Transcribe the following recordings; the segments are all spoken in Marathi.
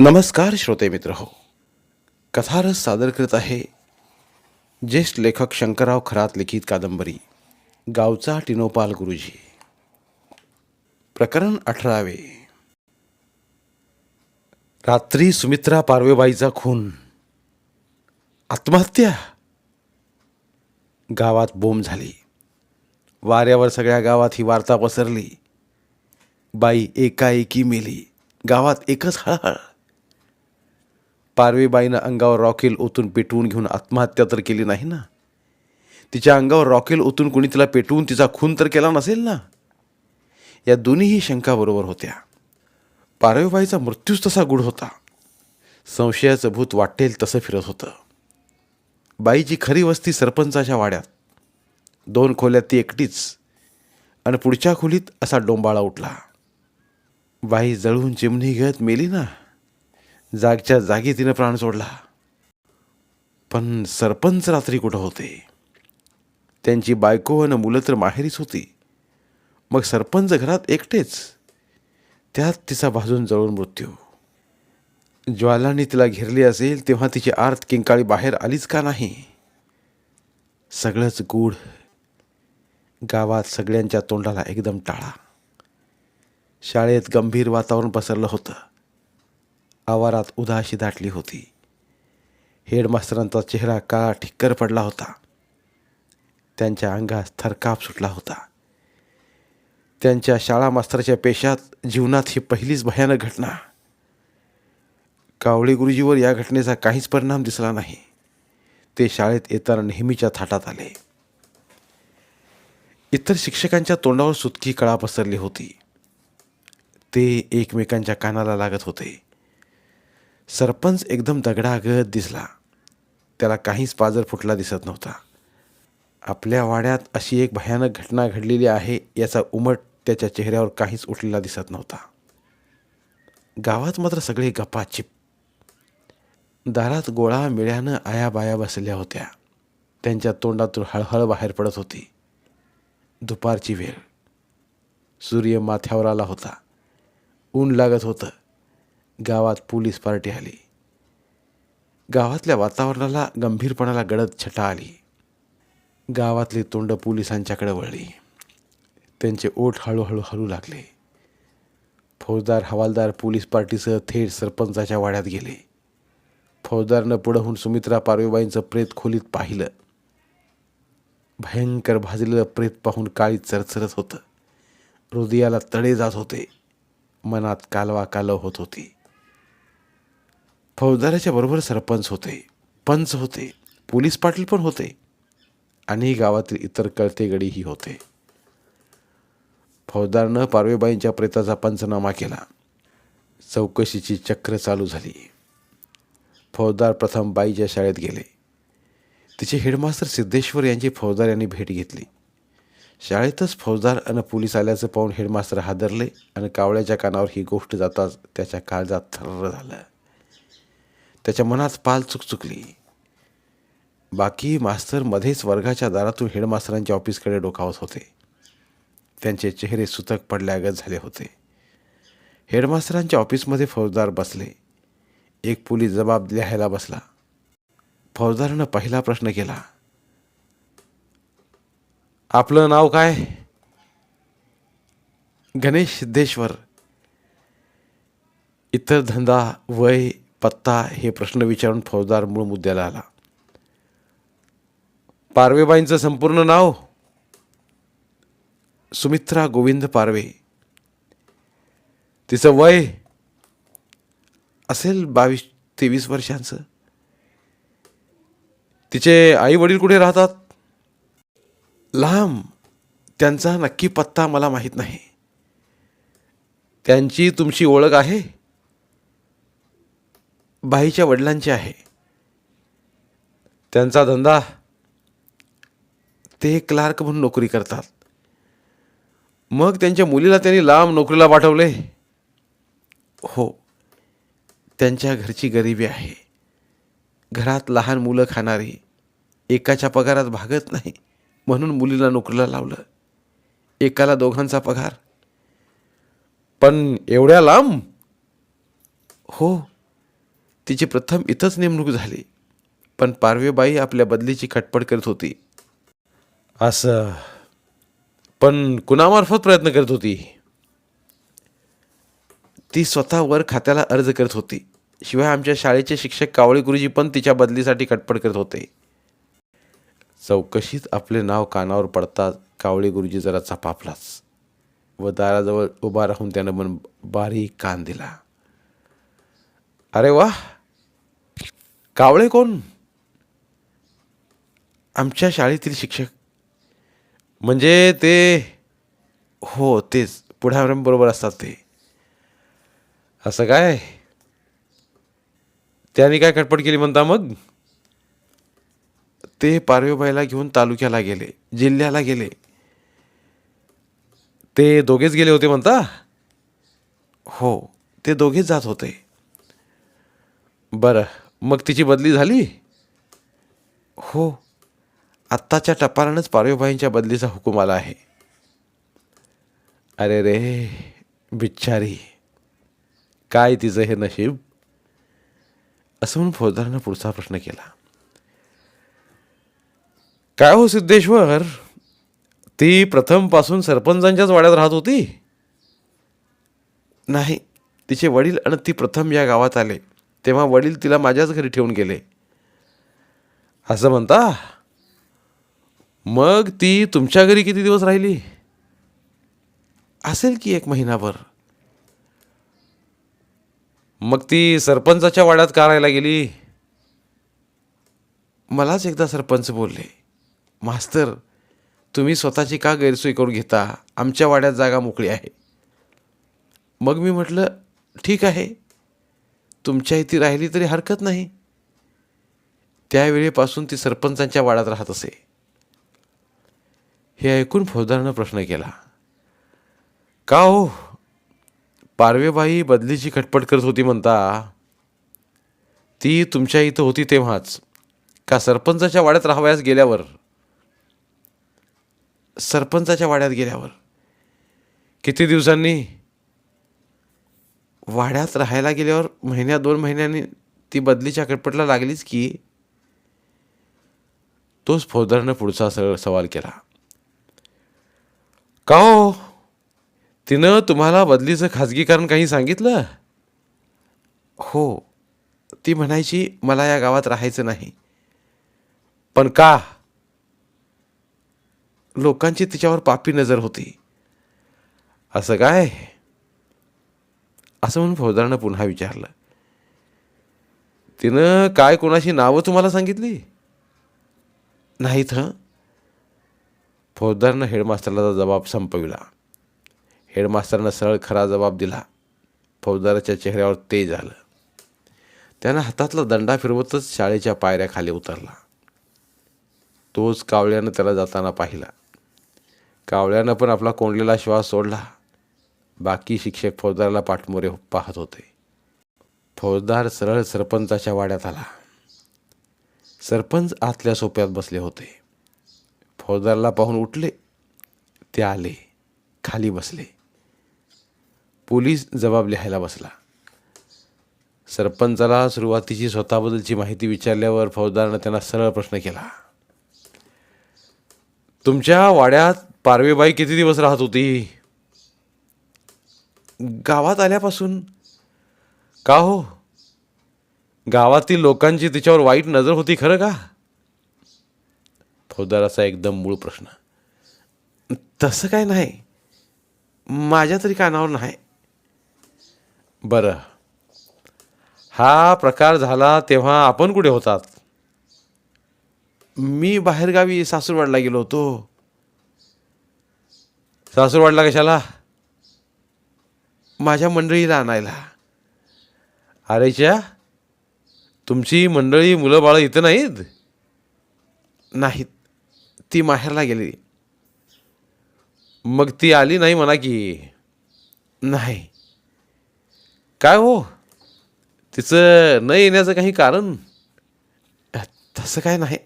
नमस्कार श्रोते मित्र हो. कथारस सादर करत आहे ज्येष्ठ लेखक शंकरराव खरात लिखित कादंबरी गावचा टिनोपाल गुरुजी. प्रकरण अठरावे. रात्री सुमित्रा पारवेबाईचा खून. आत्महत्या. गावात बोंब झाली. वाऱ्यावर सगळ्या गावात ही वार्ता पसरली. बाई एकाएकी मेली. गावात एकच हळहळ. पारवीबाईनं अंगावर रॉकेल ओतून पेटवून घेऊन आत्महत्या तर केली नाही ना? तिच्या अंगावर रॉकेल ओतून कुणी तिला पेटवून तिचा खून तर केला नसेल ना? या दोन्हीही शंका बरोबर होत्या. पारवीबाईचा मृत्यूच तसा गुढ होता. संशयाचं भूत वाटेल तसं फिरत होतं. बाईची खरी वस्ती सरपंचाच्या वाड्यात. दोन खोल्यात ती एकटीच. आणि पुढच्या खोलीत असा डोंबाळा उठला. बाई जळून चिमणी घेत मेली ना? जागच्या जागी तिनं प्राण सोडला. पण सरपंच रात्री कुठं होते? त्यांची बायको आणि मुलं तर माहेरीच होती. मग सरपंच घरात एकटेच. त्यात तिचा भाजून जळून मृत्यू. ज्वालाने तिला घेरली असेल तेव्हा तिची आर्त किंकाळी बाहेर आलीच का नाही? सगळंच गूढ. गावात सगळ्यांच्या तोंडाला एकदम टाळा. शाळेत गंभीर वातावरण पसरलं होतं. आवारात उदाशी दाटली होती. हेडमास्तरांचा चेहरा काळा ठिक्कर पडला होता. त्यांच्या अंगात थरकाप सुटला होता. त्यांच्या शाळा मास्तराच्या पेशात जीवनात ही पहिलीच भयानक घटना. कावळे गुरुजीवर या घटनेचा काहीच परिणाम दिसला नाही. ते शाळेत येताना नेहमीच्या थाटात आले. इतर शिक्षकांच्या तोंडावर सुतकी कळा पसरली होती. ते एकमेकांच्या कानाला लागत होते. सरपंच एकदम दगडागत दिसला. त्याला काहीच पाजर फुटला दिसत नव्हता. आपल्या वाड्यात अशी एक भयानक घटना घडलेली आहे याचा उमट त्याच्या चेहऱ्यावर काहीच उठलेला दिसत नव्हता. गावात मात्र सगळे गप्पाचिप. दारात गोळा मिळ्यानं आयाबाया बसल्या होत्या. त्यांच्या तोंडातून हळहळ बाहेर पडत होती. दुपारची वेळ. सूर्य माथ्यावर आला होता. ऊन लागत होतं. गावात पोलीस पार्टी आली. गावातल्या वातावरणाला गंभीरपणाला गडद छटा आली. गावातली तोंड पोलिसांच्याकडे वळली. त्यांचे ओठ हळूहळू हलू लागले. फौजदार हवालदार पोलीस पार्टीसह थेट सरपंचाच्या वाड्यात गेले. फौजदारनं पुढं सुमित्रा पारवेबाईंचं प्रेत खोलीत पाहिलं. भयंकर भाजलेलं प्रेत पाहून काळी चरचरत होतं. हृदयाला तडे जात होते. मनात कालवा कालव होत होती. फौजदाराच्या बरोबर सरपंच होते पंच होते पोलीस पाटील पण होते आणि गावातील इतर कळतेगडीही होते. फौजदारनं पारवेबाईंच्या प्रेताचा पंचनामा केला. चौकशीची चक्र चालू झाली. फौजदार प्रथम बाईच्या शाळेत गेले. तिचे हेडमास्टर सिद्धेश्वर यांची फौजदार यांनी भेट घेतली. शाळेतच फौजदार आणि पोलीस आल्याचं पाहून हेडमास्तर हादरले आणि कावळ्याच्या कानावर ही गोष्ट जाताच त्याच्या काळजात थर्र झालं. त्याच्या मनात पाल चुकचुकली. बाकी मास्तर मध्येच वर्गाच्या दारातून हेडमास्तरांच्या ऑफिसकडे डोकावत होते. त्यांचे चेहरे सुतक पडल्यागत झाले होते. हेडमास्तरांच्या ऑफिसमध्ये फौजदार बसले. एक पोलीस जबाब लिहायला बसला. फौजदारानं पहिला प्रश्न केला. आपलं नाव काय? गणेश सिद्धेश्वर. इतर धंदा वय पत्ता हे प्रश्न विचारून फौजदार मूळ मुद्द्याला आला. पारवेबाईंचं संपूर्ण नाव? सुमित्रा गोविंद पारवे. तिचं वय असेल बावीस तेवीस वर्षांचं. तिचे आई वडील कुठे राहतात? लांब त्यांचा नक्की पत्ता मला माहीत नाही. त्यांची तुमची ओळख आहे? बाईच्या वडिलांची आहे. त्यांचा धंदा ते क्लार्क म्हणून नोकरी करतात. मग त्यांच्या मुलीला त्यांनी लांब नोकरीला पाठवले. हो त्यांच्या घरची गरिबी आहे. घरात लहान मुलं खाणारी एकाच्या पगारात भागत नाही म्हणून मुलीला नोकरीला लावलं. एकाला दोघांचा पगार. पण एवढ्या लांब? हो तिची प्रथम इथंच नेमणूक झाली. पण पारवेबाई आपल्या बदलीची खटपट करत होती. असं. पण कुणामार्फत प्रयत्न करत होती? ती स्वतः वर खात्याला अर्ज करत होती. शिवाय आमच्या शाळेचे शिक्षक कावळे गुरुजी पण तिच्या बदलीसाठी खटपट करत होते. चौकशीत आपले नाव कानावर पडताच कावळे गुरुजी जरा चपापलाच. व दाराजवळ उभा राहून त्यानं मन बारीक कान दिला. अरे वा कावळे कोण? आमच्या शाळेतील शिक्षक. म्हणजे ते हो तेच. पुढाऱ्यांबरोबर असतात ते. असं काय? त्यांनी काय खटपट केली म्हणता मग? ते पारवेबाईला घेऊन तालुक्याला गेले जिल्ह्याला गेले. ते दोघेच गेले होते म्हणता? हो ते दोघेच जात होते. बरं. मग तिची बदली झाली? हो. आत्ताच्या टपालानंच पारवेबाईंच्या बदलीचा हुकूम आला आहे. अरे रे बिच्चारी. काय तिचं हे नशीब? असं म्हणून फौजदारानं पुढचा प्रश्न केला. काय हो सिद्धेश्वर? ती प्रथमपासून सरपंचांच्याच वाड्यात राहत होती? नाही. तिचे वडील आणि ती प्रथम या गावात आले. तेव्हा वडील तिला माझ्याच घरी ठेवून गेले. असं म्हणता मग ती तुमच्या घरी किती दिवस राहिली? असेल की एक महिनाभर. मग ती सरपंचाच्या वाड्यात का राहायला गेली? मलाच एकदा सरपंच बोलले मास्तर तुम्ही स्वतःची का गैरसोय करून घेता? आमच्या वाड्यात जागा मोकळी आहे मग मी म्हटलं ठीक आहे. तुमच्या इथे राहिली तरी हरकत नाही. त्यावेळेपासून ती सरपंचांच्या वाड्यात राहत असे. हे ऐकून फौजदारानं प्रश्न केला. का हो? पारवेबाई बदलीची खटपट करत होती म्हणता. ती तुमच्या इथं होती तेव्हाच. का सरपंचाच्या वाड्यात राहावयास गेल्यावर? सरपंचाच्या वाड्यात गेल्यावर. किती दिवसांनी? वाड्यात राहायला गेल्यावर महिन्या दोन महिन्यांनी ती बदलीच्या कटपटला लागलीच की तोच फौजदारानं पुढचा स सवाल केला. का हो? तिनं तुम्हाला बदलीचं खाजगीकरण काही सांगितलं? हो. ती म्हणायची मला या गावात राहायचं नाही. पण का? लोकांची तिच्यावर पापी नजर होती. असं काय? असं म्हणून फौजदारानं पुन्हा विचारलं. तिनं काय कोणाची नावं तुम्हाला सांगितली? नाहीत हं फौजदारनं हेडमास्तरला जबाब संपविला. हेडमास्तरनं सरळ खरा जबाब दिला. फौजदाराच्या चेहऱ्यावर तेज आलं त्यानं हातातला दंडा फिरवतच शाळेच्या पायऱ्या खाली उतरला. तोच कावळ्यानं त्याला जाताना पाहिला. कावळ्यानं पण आपला कोंडलेला श्वास सोडला. बाकी शिक्षक फौजदाराला पाठमोरे पाहत होते. फौजदार सरळ सरपंचाच्या वाड्यात आला. सरपंच आतल्या सोप्यात बसले होते. फौजदारला पाहून उठले. ते आले. खाली बसले. पोलीस जबाब लिहायला बसला. सरपंचाला सुरुवातीची स्वतःबद्दलची माहिती विचारल्यावर फौजदारानं त्यांना सरळ प्रश्न केला. तुमच्या वाड्यात पारवेबाई किती दिवस राहत होती? गावात आल्यापासून? का हो? गावातील लोकांची तिच्यावर वाईट नजर होती खरं का? फौजदाराचा एकदम मूळ प्रश्न. तसं काय नाही. माझ्या तरी कानावर नाही. बरं. हा प्रकार झाला तेव्हा आपण कुठे होतात? मी बाहेरगावी सासूरवाडला गेलो होतो. सासूरवाडला कशाला? माझ्या मंडळीला आणायला. अरेच्या तुमची मंडळी मुलं बाळं इथं नाहीत? नाहीत. ती माहेरला गेली मग ती आली नाही म्हणा की? नाही. काय हो? तिचं न येण्याचं काही कारण? तसं काय नाही.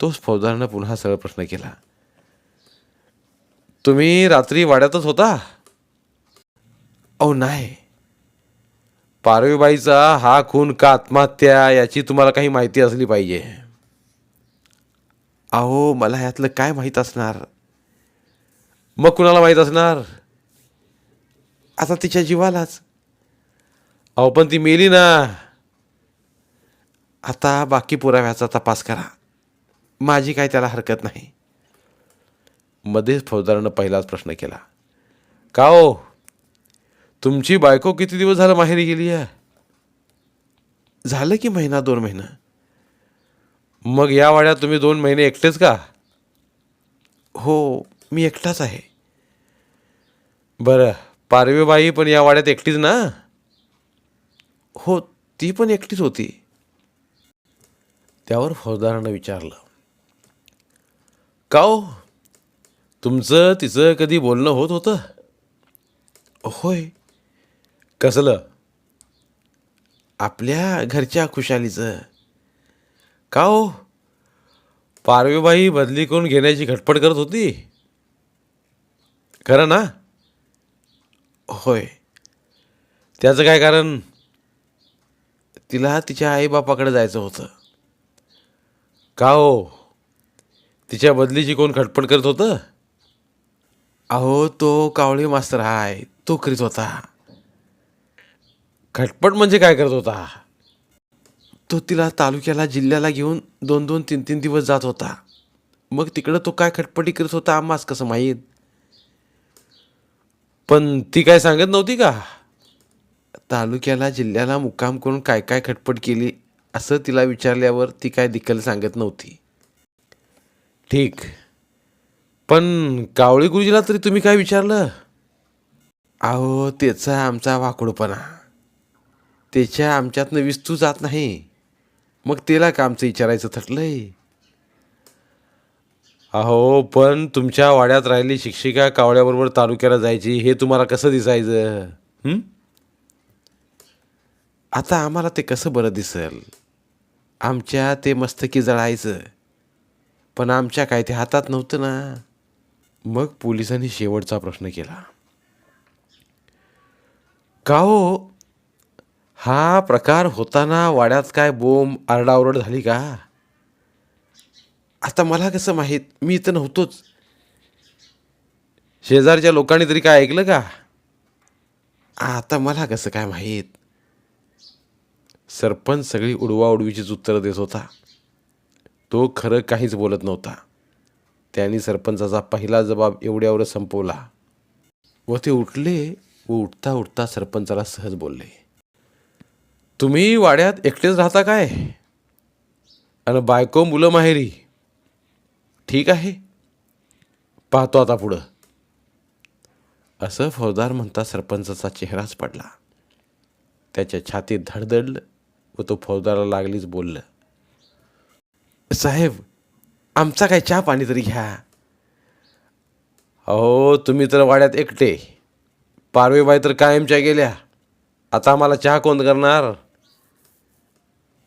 तोच फौजदारानं पुन्हा सरळ प्रश्न केला. तुम्ही रात्री वाड्यातच होता? अहो नाही. पारवीबाईचा हा खून का आत्महत्या याची तुम्हाला काही माहिती असली पाहिजे. अहो मला यातलं काय माहीत असणार? मग कुणाला माहीत असणार? आता तिच्या जीवालाच. अहो पण ती मेली ना. आता बाकी पुराव्याचा तपास करा. माझी काय त्याला हरकत नाही. मध्येच फौजदारानं पहिलाच प्रश्न केला. का हो? तुमची बायको किती दिवस झालं माहेरी गेली आहे? झालं की महिना दोन महिना? मग या वाड्यात तुम्ही दोन महिने एकटेच का? हो मी एकटाच आहे. बरं पारवीबाई पण या वाड्यात एकटीच ना? हो ती पण एकटीच होती. त्यावर फौजदारानं विचारलं. का हो तुमचं तिचं कधी बोलणं होत होतं? होय कसलं? आपल्या घरच्या खुशालीचं. का हो? पारवीबाई बदली करून घेण्याची घटपट करत होती. खरं ना? होय. त्याचं काय कारण? तिला तिच्या आईबापाकडे जायचं होतं. का हो? तिच्या बदलीची कोण खटपट करत होतं? अहो तो कावळी मास्तर आहे तो करीत होता. खटपट म्हणजे काय करत होता? तो तिला तालुक्याला जिल्ह्याला घेऊन दोन दोन तीन तीन दिवस जात होता. मग तिकडं तो काय खटपटी करत होता आम्हास कसं माहीत? पण ती काय सांगत नव्हती का? तालुक्याला जिल्ह्याला मुक्काम करून काय काय खटपट केली असं तिला विचारल्यावर ती काय दिक्कल सांगत नव्हती. ठीक. पण कावळे गुरुजीला तरी तुम्ही काय विचारलं? अहो त्याचा आमचा वाकडूपणा. त्याच्या आमच्यातनं विस्तू जात नाही. मग त्याला का आमचं विचारायचं थटलंय अहो पण तुमच्या वाड्यात राहिली शिक्षिका कावळ्याबरोबर तालुक्याला जायची हे तुम्हाला कसं दिसायचं? आता आम्हाला ते कसं बरं दिसल? आमच्या ते मस्तकी जळायचं. पण आमच्या काय ते हातात नव्हतं ना. मग पोलिसांनी शेवटचा प्रश्न केला. का हो? हा प्रकार होताना वाड्यात काय बोंब आरडाओरड झाली का? आता मला कसं माहीत? मी इथं नव्हतोच. शेजारच्या लोकांनी तरी काय ऐकलं का? आता मला कसं काय माहीत? सरपंच सगळी उडवाउडवीचीच उत्तरं देत होता. तो खरं काहीच बोलत नव्हता. त्यांनी सरपंचाचा पहिला जबाब एवढ्यावर संपवला व ते उठले व उठता उठता सरपंचाला सहज बोलले. तुम्ही वाड्यात एकटेच राहता काय? आणि बायको मुलं माहेरी. ठीक आहे. पाहतो आता पुढं. असं फौजदार म्हणता सरपंचाचा चेहराच पडला. त्याच्या छातीत धडधडलं व तो फौजदाराला लागलीच बोललं. साहेब आमचा काय चहा पाणी तरी घ्या. अहो तुम्ही तर वाड्यात एकटे. पारवेबाई तर कायमच्या गेल्या. आता आम्हाला चहा कोण करणार?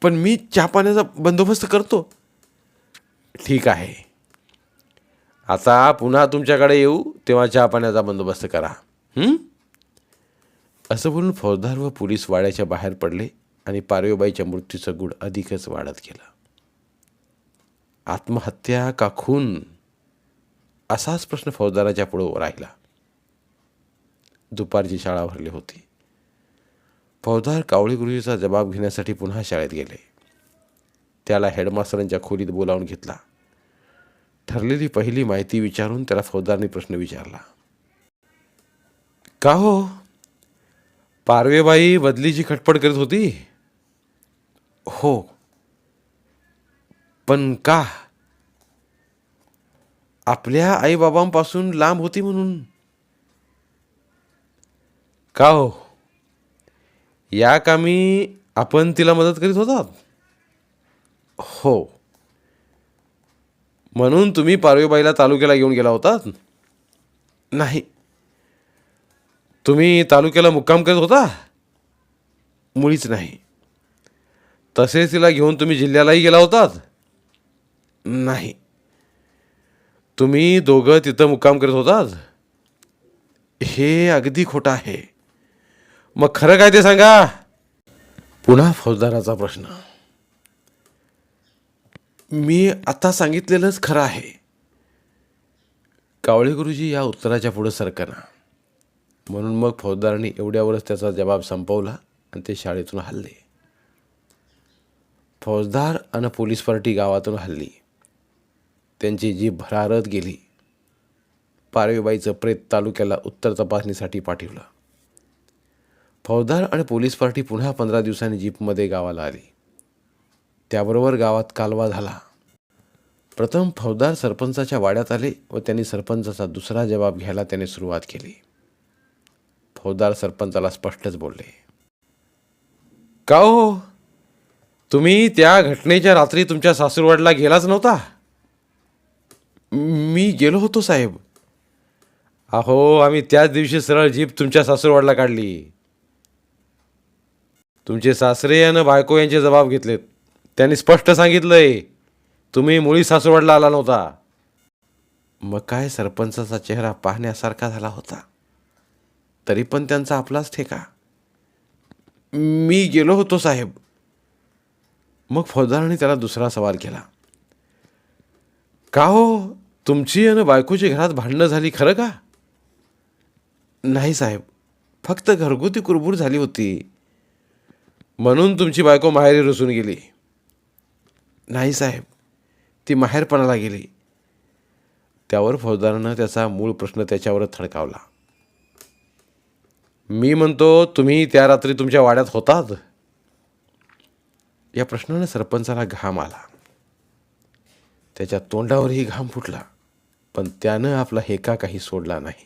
पण मी चहा पाण्याचा बंदोबस्त करतो. ठीक आहे. आता पुन्हा तुमच्याकडे येऊ तेव्हा चहा पाण्याचा बंदोबस्त करा. असं बोलून फौजदार व पोलीस वाड्याच्या बाहेर पडले आणि पारवेबाईच्या मृत्यूचं गुड अधिकच वाढत गेलं. आत्महत्या का खून? असाच प्रश्न फौजदाराच्या पुढं राहिला. दुपारची शाळा भरली होती. फौजदार कावळीगुरुजीचा जबाब घेण्यासाठी पुन्हा शाळेत गेले. त्याला हेडमास्टरांच्या खोलीत बोलावून घेतला. ठरलेली पहिली माहिती विचारून त्याला फौजदारने प्रश्न विचारला. का हो? पारवेबाई बदलीची खटपट करत होती? हो. पण का? आपल्या आईबाबांपासून लांब होती म्हणून. का हो? या कामी आपण तिला मदत करीत होतात? हो. म्हणून तुम्ही पारवेबाईला तालुक्याला घेऊन गेला होतात? नाही. तुम्ही तालुक्याला मुक्काम करत होता? मुळीच नाही. तसेच तिला घेऊन तुम्ही जिल्ह्यालाही गेला होतात? नाही. तुम्ही दोघं तिथं मुक्काम करत होतात? हे अगदी खोटं आहे. मग खरं काय ते सांगा? पुन्हा फौजदाराचा प्रश्न. मी आता सांगितलेलंच खरं आहे. कावळे गुरुजी या उत्तराच्या पुढं सरकना. म्हणून मग फौजदारांनी एवढ्यावरच त्याचा जबाब संपवला आणि ते शाळेतून हल्ले. फौजदार आणि पोलीस पार्टी गावातून हल्ली. त्यांची जीभ भरारत गेली पारवीबाईचं प्रेत तालुक्याला उत्तर तपासणीसाठी पाठवलं. फौजदार आणि पोलीस पार्टी पुन्हा पंधरा दिवसांनी जीपमध्ये गावाला आली. त्याबरोबर गावात कालवा झाला. प्रथम फौजदार सरपंचाच्या वाड्यात आले व त्यांनी सरपंचाचा दुसरा जबाब घ्यायला त्याने सुरुवात केली. फौजदार सरपंचाला स्पष्टच बोलले का हो? तुम्ही त्या घटनेच्या रात्री तुमच्या सासूरवाडला गेलाच नव्हता? मी गेलो होतो साहेब. अहो आम्ही त्याच दिवशी सरळ जीप तुमच्या सासूरवाडला काढली. तुमचे सासरे आणि बायको यांचे जबाब घेतलेत. त्यांनी स्पष्ट सांगितलंय तुम्ही मुळी सासवडला आला नव्हता. मग काय सरपंचाचा चेहरा पाहण्यासारखा झाला होता? तरी पण त्यांचा आपलाच ठेका. मी गेलो होतो साहेब. मग फौजदाराने त्याला दुसरा सवाल केला. का हो तुमची आणि बायकोची घरात भांडणं झाली खरं का? नाही साहेब. फक्त घरगुती कुरबूर झाली होती. म्हणून तुमची बायको माहेरी रुसून गेली. नाही साहेब ती माहेरपणाला गेली. त्यावर फौजदारानं त्याचा मूळ प्रश्न त्याच्यावर थडकावला. मी म्हणतो तुम्ही त्या रात्री तुमच्या वाड्यात होतात? या प्रश्नानं सरपंचाला घाम आला. त्याच्या तोंडावरही घाम फुटला पण त्यानं आपला हेका काही सोडला नाही.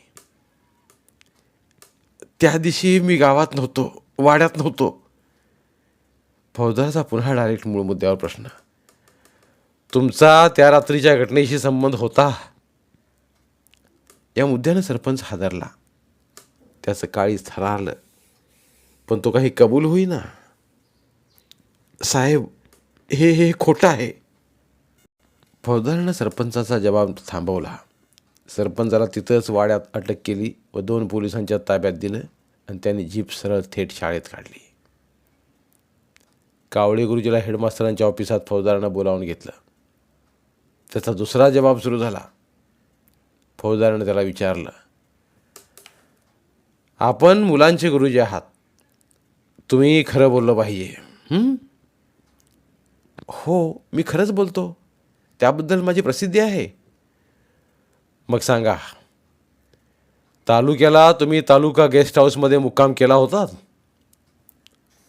त्या दिवशी मी गावात नव्हतो वाड्यात नव्हतो. फौजदाराचा पुन्हा डायरेक्ट मूळ मुद्द्यावर प्रश्न. तुमचा त्या रात्रीच्या घटनेशी संबंध होता. या मुद्द्यानं सरपंच हादरला. त्याचं काळीच थरारलं. पण तो काही कबूल होईना. साहेब हे हे खोटं आहे. फौजदारानं सरपंचाचा जबाब थांबवला. सरपंचाला तिथंच वाड्यात अटक केली व दोन पोलिसांच्या ताब्यात दिलं आणि त्यांनी जीप सरळ थेट शाळेत काढली. कावळे गुरुजीला हेडमास्तरांच्या ऑफिसात फौजदारानं बोलावून घेतलं. त्याचा दुसरा जबाब सुरू झाला. फौजदारानं त्याला विचारलं आपण मुलांचे गुरुजी आहात. तुम्ही खरं बोललं पाहिजे. हो? मी खरंच बोलतो. त्याबद्दल माझी प्रसिद्धी आहे. मग सांगा तालुक्याला तुम्ही तालुका गेस्ट हाऊसमध्ये मुक्काम केला होता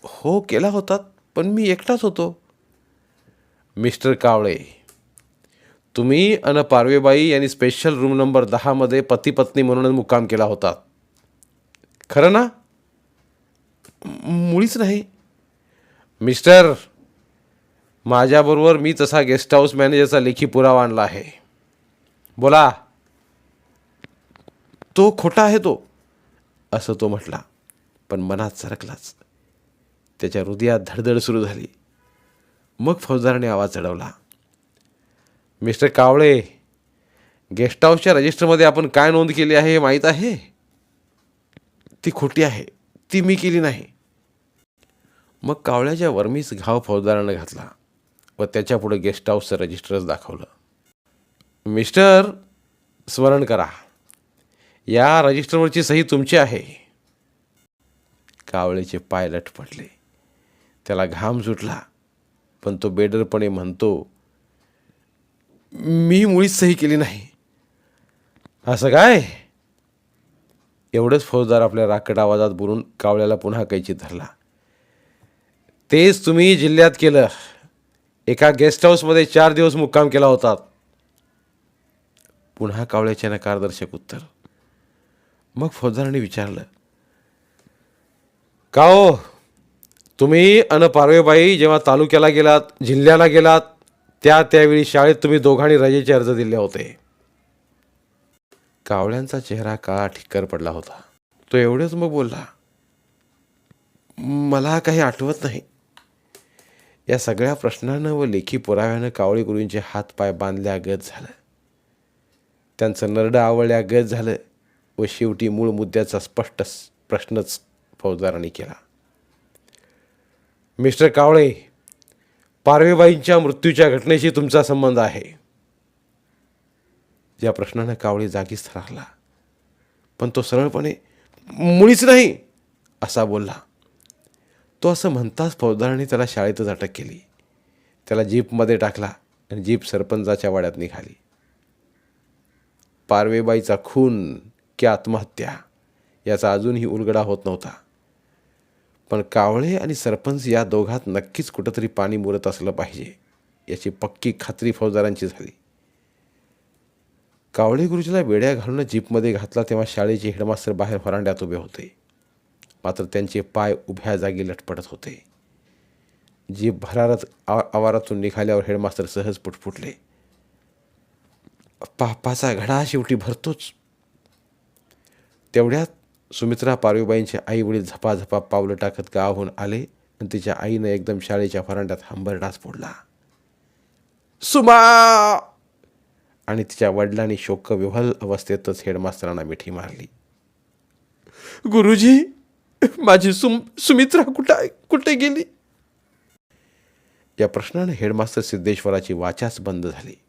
हो केला होता पण मी एकटाच होतो. मिस्टर कावळे तुम्ही अन पारवेबाई यांनी स्पेशल रूम नंबर दहामध्ये पती पत्नी म्हणून मुक्काम केला होता. खरं ना? मुळीच नाही. मिस्टर माझ्याबरोबर मी तसा गेस्ट हाऊस मॅनेजरचा लेखी पुरावा आणला आहे. बोला. तो खोटा आहे तो असं तो म्हटला. पण मनात सरकलाच. त्याच्या हृदयात धडधड सुरू झाली. मग फौजदाराने आवाज चढवला. मिस्टर कावळे गेस्ट हाऊसच्या रजिस्टरमध्ये आपण काय नोंद केली आहे हे माहीत आहे? ती खोटी आहे. ती मी केली नाही. मग कावळ्याच्या वर्मीस घाव फौजदारानं घातला व त्याच्यापुढे गेस्ट हाऊसचं रजिस्टरच दाखवलं. मिस्टर स्मरण करा. या रजिस्टरवरची सही तुमची आहे. कावळेचे पाय लटपटले त्याला घाम सुटला. पण तो बेडरपणे म्हणतो मी मुळीच सही केली नाही. असं काय? एवढंच फौजदार आपल्या राकट आवाजात बोलून कावळ्याला पुन्हा कैचित धरला. तेच तुम्ही जिल्ह्यात केलं. एका गेस्ट हाऊसमध्ये चार दिवस मुक्काम केला होता. पुन्हा कावळ्याचे नकारदर्शक उत्तर. मग फौजदाराने विचारलं का हो? तुम्ही अन पारवेबाई जेव्हा तालुक्याला गेलात जिल्ह्याला गेलात त्या त्यावेळी शाळेत तुम्ही दोघांनी रजेचे अर्ज दिले होते. कावळ्यांचा चेहरा काळा ठिक्कर पडला होता. तो एवढंच मग बोलला मला काही आठवत नाही. या सगळ्या प्रश्नानं व लेखी पुराव्यानं कावळी गुरूंचे हात पाय बांधल्या गत झालं. त्यांचं नरडं आवळल्या गत झालं व शेवटी मूळ मुद्द्याचा स्पष्ट प्रश्नच फौजदारांनी केला. मिस्टर कावळे पारवेबाईंच्या मृत्यूच्या घटनेशी तुमचा संबंध आहे. या प्रश्नानं कावळे जागीच थरारला पण तो सरळपणे मुळीच नाही असा बोलला. तो असं म्हणताच फौजदाराने त्याला शाळेतच अटक केली. त्याला जीपमध्ये टाकला आणि जीप सरपंचाच्या वाड्यात निघाली. पारवेबाईचा खून की आत्महत्या याचा अजूनही उलगडा होत नव्हता. पण कावळे आणि सरपंच या दोघात नक्कीच कुठंतरी पाणी मुरत असलं पाहिजे याची पक्की खात्री फौजदारांची झाली. कावळे गुरुजीला वेड्या घालून जीपमध्ये घातला तेव्हा शाळेचे हेडमास्तर बाहेर फरांड्यात उभे होते. मात्र त्यांचे पाय उभ्या जागी लटपटत होते. जीप भरारत आवारातून निघाल्यावर हेडमास्तर सहज पुटपुटले. पापाचा घडा शेवटी भरतोच. तेवढ्यात सुमित्रा पारुबाईंचे आई वडील झपाझपा पावलं टाकत गावाहून आले आणि तिच्या आईनं एकदम शाळेच्या व्हरांड्यात हंबरडाच फोडला. सुमा! आणि तिच्या वडिलांनी शोक शोकविव्हल अवस्थेतच हेडमास्तरांना मिठी मारली. गुरुजी माझी सुम सुमित्रा कुठं कुठे गेली? या प्रश्नाने हेडमास्तर सिद्धेश्वराची वाचाच बंद झाली.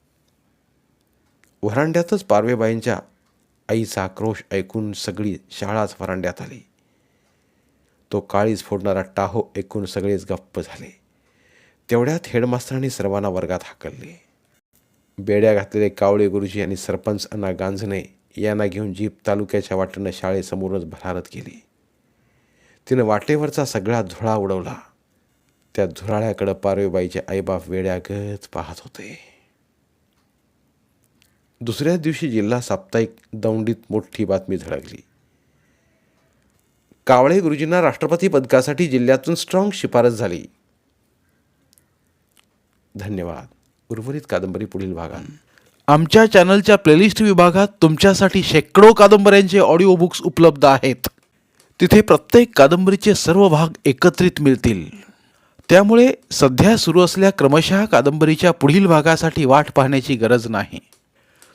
वरांड्यातच पारवेबाईंच्या आईचा आक्रोश ऐकून सगळी शाळाच व्हरांड्यात आली. तो काळीच फोडणारा टाहो ऐकून सगळेच गप्प झाले. तेवढ्यात हेडमास्तरांनी सर्वांना वर्गात हाकलले. बेड्या घातलेले कावळे गुरुजी आणि सरपंच अण्णा गांजणे यांना घेऊन जीप तालुक्याच्या वाटेनं शाळेसमोरच भरारत गेली. तिनं वाटेवरचा सगळा धुळा उडवला. त्या धुराळ्याकडं पारवेबाईचे आईबाप वेड्यागत पाहत होते. दुसऱ्या दिवशी जिल्हा साप्ताहिक दौंडीत मोठी बातमी झळकली. कावळे गुरुजींना राष्ट्रपती पदकासाठी जिल्ह्यातून स्ट्रॉंग शिफारस झाली. धन्यवाद. उर्वरित कादंबरी पुढील भागात. आमच्या चॅनलच्या प्लेलिस्ट विभागात तुमच्यासाठी शेकडो कादंबऱ्यांचे ऑडिओ बुक्स उपलब्ध आहेत. तिथे प्रत्येक कादंबरीचे सर्व भाग एकत्रित मिळतील. त्यामुळे सध्या सुरू असल्या क्रमशः कादंबरीच्या पुढील भागासाठी वाट पाहण्याची गरज नाही.